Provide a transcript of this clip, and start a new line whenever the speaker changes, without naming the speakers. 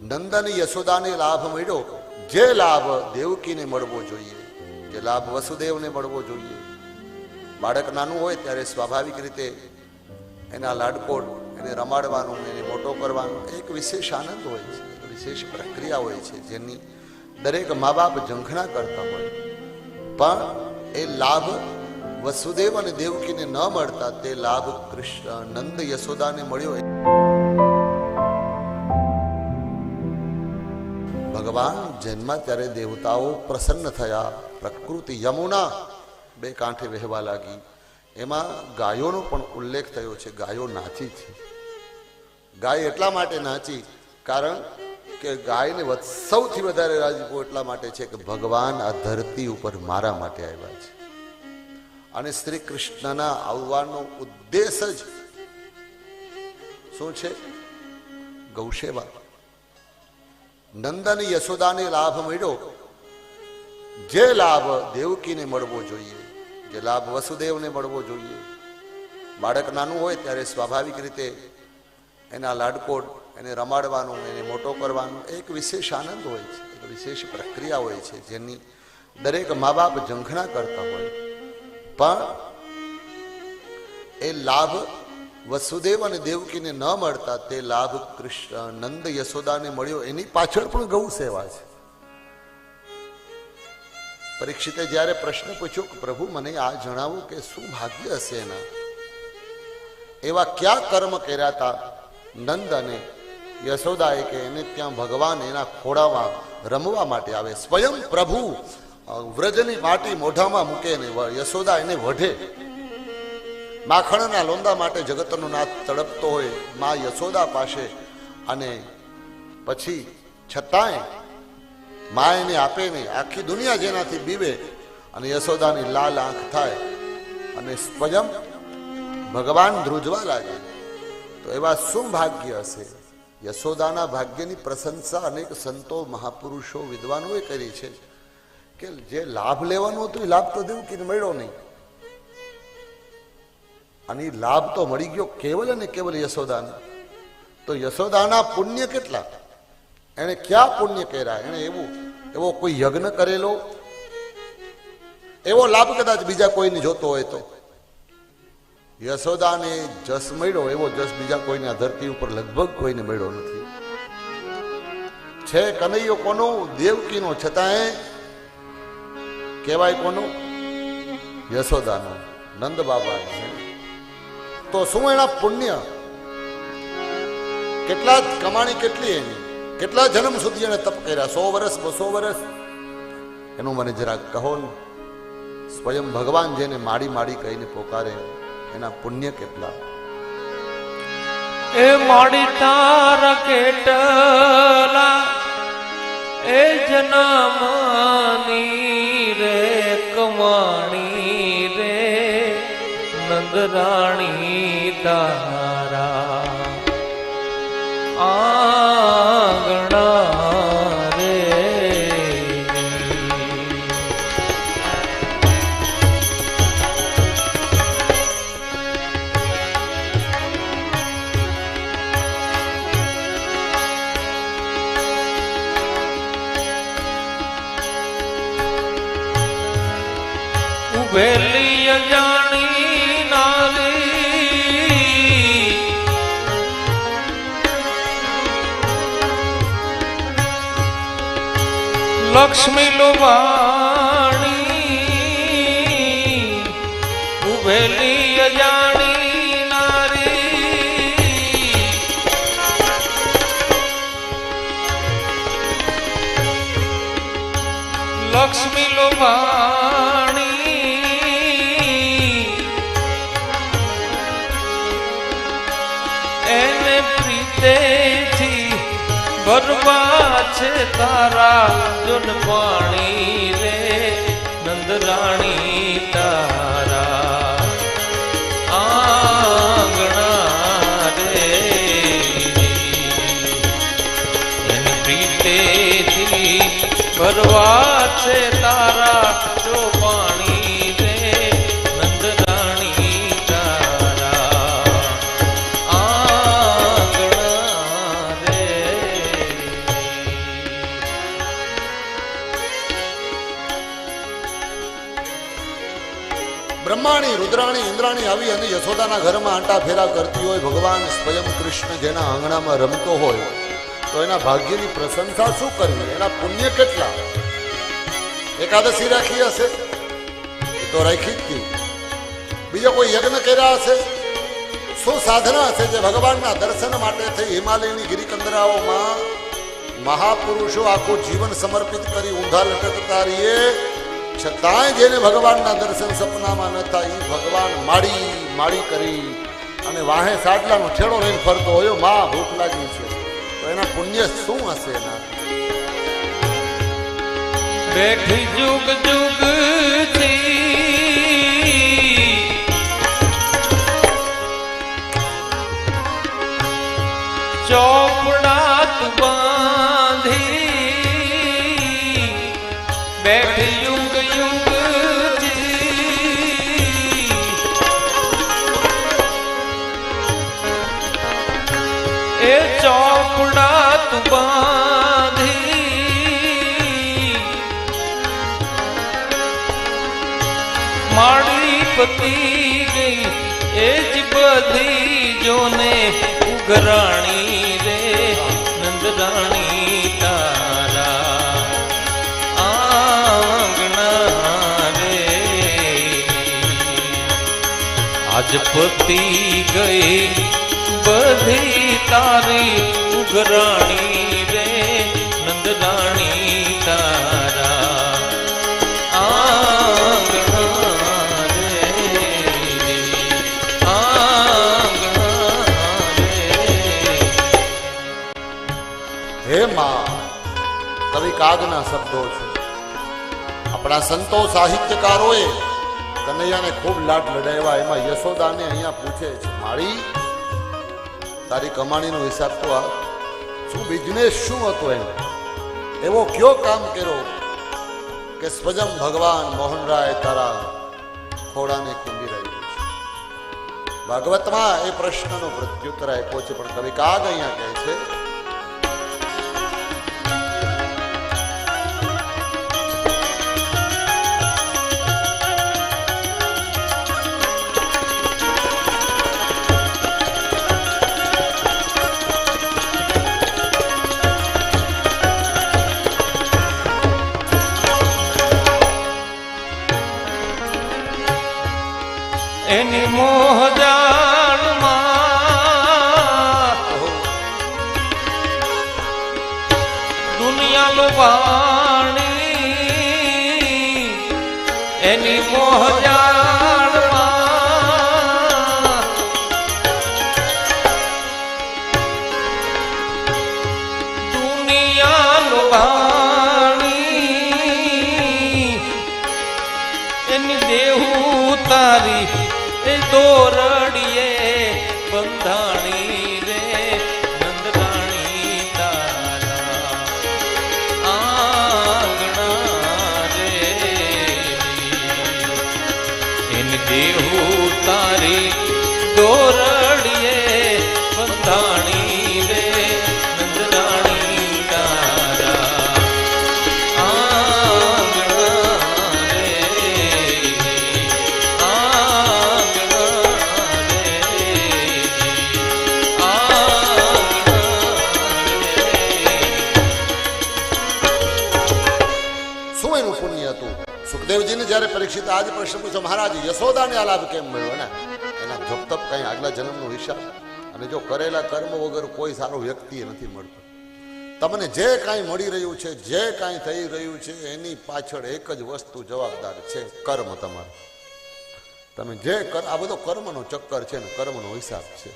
નંદન યશોદાને લાભ મળ્યો. જે લાભ દેવકીને મળવો જોઈએ, જે લાભ વસુદેવને મળવો જોઈએ. બાળક નાનું હોય ત્યારે સ્વાભાવિક રીતે એના લાડકોડ એને રમાડવાનું, એને મોટો કરવાનો એક વિશેષ આનંદ હોય છે વિશેષ પ્રક્રિયા હોય છે, જેની દરેક મા બાપ ઝંખના કરતા હોય. પણ એ લાભ વસુદેવ અને દેવકીને ન મળતા તે લાભ કૃષ્ણ નંદ યશોદાને મળ્યો. ભગવાન જન્મા ત્યારે દેવતાઓ પ્રસન્ન થયા, પ્રકૃતિ યમુના બે કાંઠે વહેવા લાગી. એમાં ગાયોનો પણ ઉલ્લેખ થયો છે, ગાયો નાચી છે. ગાય એટલા માટે નાચી કારણ કે ગાયને સૌથી વધારે રાજીપો એટલા માટે છે કે ભગવાન આ ધરતી ઉપર મારા માટે આવ્યા છે. અને શ્રી કૃષ્ણના આવવાનો ઉદ્દેશ જ શું છે? ગૌસેવા. નંદન યશોદાને લાભ મળ્યો. જે લાભ દેવકીને મળવો જોઈએ, જે લાભ વસુદેવને મળવો જોઈએ. બાળક નાનું હોય ત્યારે સ્વાભાવિક રીતે એના લાડકોડ એને રમાડવાનું, એને મોટો કરવાનો એક વિશેષ આનંદ હોય છે, એક વિશેષ પ્રક્રિયા હોય છે, જેની દરેક મા બાપ ઝંખણા કરતા હોય. પણ એ લાભ વસુદેવ અને દેવકીને ન મળતા તે લાભ કૃષ્ણ નંદ યશોદાને મળ્યો. એની પાછળ પણ ગૌ સેવા છે. પરીક્ષિતે જ્યારે પ્રશ્ન પૂછ્યો કે પ્રભુ, મને આ જણાવો કે શું ભાગ્ય હશે એના? એવા ક્યાં કર્મ કર્યા હતા નંદ અને યશોદાએ કે એને ત્યાં ભગવાન એના ખોડામાં રમવા માટે આવે. સ્વયં પ્રભુ વ્રજની માટી મોઢામાં મૂકે ને યશોદા એને વઢે. માખણના લોંદા માટે જગતનો નાથ તડપતો હોય, મા યશોદા પાસે અને પછી છતાંય મા એને આપે નહીં. આખી દુનિયા જેનાથી બીવે અને યશોદાની લાલ આંખ થાય અને સ્વયં ભગવાન ધ્રુજવા લાગે. તો એવા શું ભાગ્ય હશે? યશોદાના ભાગ્યની પ્રશંસા અનેક સંતો, મહાપુરુષો, વિદ્વાનોએ કરી છે કે જે લાભ લેવાનો હતો એ લાભ તો દેવકીને મળ્યો નહીં. અને લાભ તો મળી ગયો કેવલ અને કેવલ યશોદાને. તો યશોદાના પુણ્ય કેટલા? એણે ક્યાં પુણ્ય કર્યા? એણે એવું, એવો કોઈ યજ્ઞ કરેલો? એવો લાભ કદાચ બીજા કોઈને જોતો હોય તો. યશોદાને જસ મળ્યો, એવો જસ બીજા કોઈને આ ધરતી ઉપર લગભગ કોઈને મળ્યો નથી. છે કનૈયો કોનો? દેવકીનો. છતાંય કહેવાય કોનો? યશોદાનો. નંદ બાબા તો શું એના પુણ્ય? કેટલા કમાણી કેટલી એની? કેટલા જન્મ સુધી એને તપ કર્યા? સો વર્ષ બસો વર્ષ એનું મને જરા કહો ને. સ્વયં ભગવાન જેને માડી માડી કહીને પોકારે, એના પુણ્ય કેટલા?
એ માડી તાર કેટલા? એ જનામાની રે. નંદરાણી તારા આંગણા ઉભેલી અજાણી લક્ષ્મી લોભાણી ઉભેલી અજાણી નારી. લક્ષ્મી લોભાણી એને પ્રીતેથી ભરવા છે તારા જુન પાણી રે, નંદરાણી તારા. આંગણા રે. એને પ્રીતેથી ભરવા છે તારા
બ્રહ્માણી, રુદ્રાણી, ઇન્દ્રાણી આવી અને યશોદાના ઘરમાં આંટા ફેરા કરતી હોય, ભગવાન સ્વયં કૃષ્ણ જેના આંગણામાં રમતો હોય. તો એના ભાગ્યની પ્રશંસા શું કરવી? એના પુણ્ય કેટલા? એકાદશી રાખી હશે? તો રાખી જ બીજો કોઈ યજ્ઞ કર્યા હશે? શું સાધના હશે જે ભગવાનના દર્શન માટે થઈ? હિમાલયની ગિરિકંદરાઓમાં મહાપુરુષો આખું જીવન સમર્પિત કરી ઊંધા લટકતા રહીએ? છતાંય જેને ભગવાનના દર્શન સપનામાં ન થાય એ ભગવાન માડી માડી કરી અને વાહે સાડલાનો છેડો લઈને ફરતો હોય મા ભૂખ લાગી છે. તો એના પુણ્ય શું હશે એના?
બેઠી જુગ જુગથી એ ચોપડા તું બાંધી માડી પતી ગઈ એ જ બધી જોને ઉઘરાણી રે નંદરાણી તારા આંગણા રે આજ પતી ગઈ બધી તારી ઉઘરાણી રે, નંદરાણી તારા.
કવિ કાગના શબ્દો છે. આપણા સંતો સાહિત્યકારોએ કનૈયાને ખૂબ લાટ લડાવ્યા, એમાં યશોદાને અહીંયા પૂછે છે, માળી તારી કમાણીનો હિસાબ તો આ. શું બિઝનેસ શું હતો એમ એવો કયો કામ કર્યો કે સ્વજમ ભગવાન મોહનરાય તારા ખોડાને કુંભી રહ્યું છે? ભાગવતમાં એ પ્રશ્નનો પ્રત્યુત્તર આપ્યો છે, પણ કવિ કાગ અહીંયા કહે છે
લોભાણી એની મોહજાળમાં દુનિયા લોભાણી એની દેવું તારી તારી દોરડીએ
જ્યારે પરીક્ષિત આજ પ્રશ્ન પૂછો, મહારાજ, યશોદાને આ લાભ કેમ મળ્યો? ને એના જપ તપ કઈ આગલા જન્મનો હિસાબ અને જો કરેલા કર્મ વગર કોઈ સારો વ્યક્તિ નથી મળતો. તમને જે કાંઈ મળી રહ્યું છે, જે કાંઈ થઈ રહ્યું છે, એની પાછળ એક જ વસ્તુ જવાબદાર છે, કર્મ તમારો. તમે જે આ બધો કર્મનો ચક્કર છે ને કર્મનો હિસાબ છે.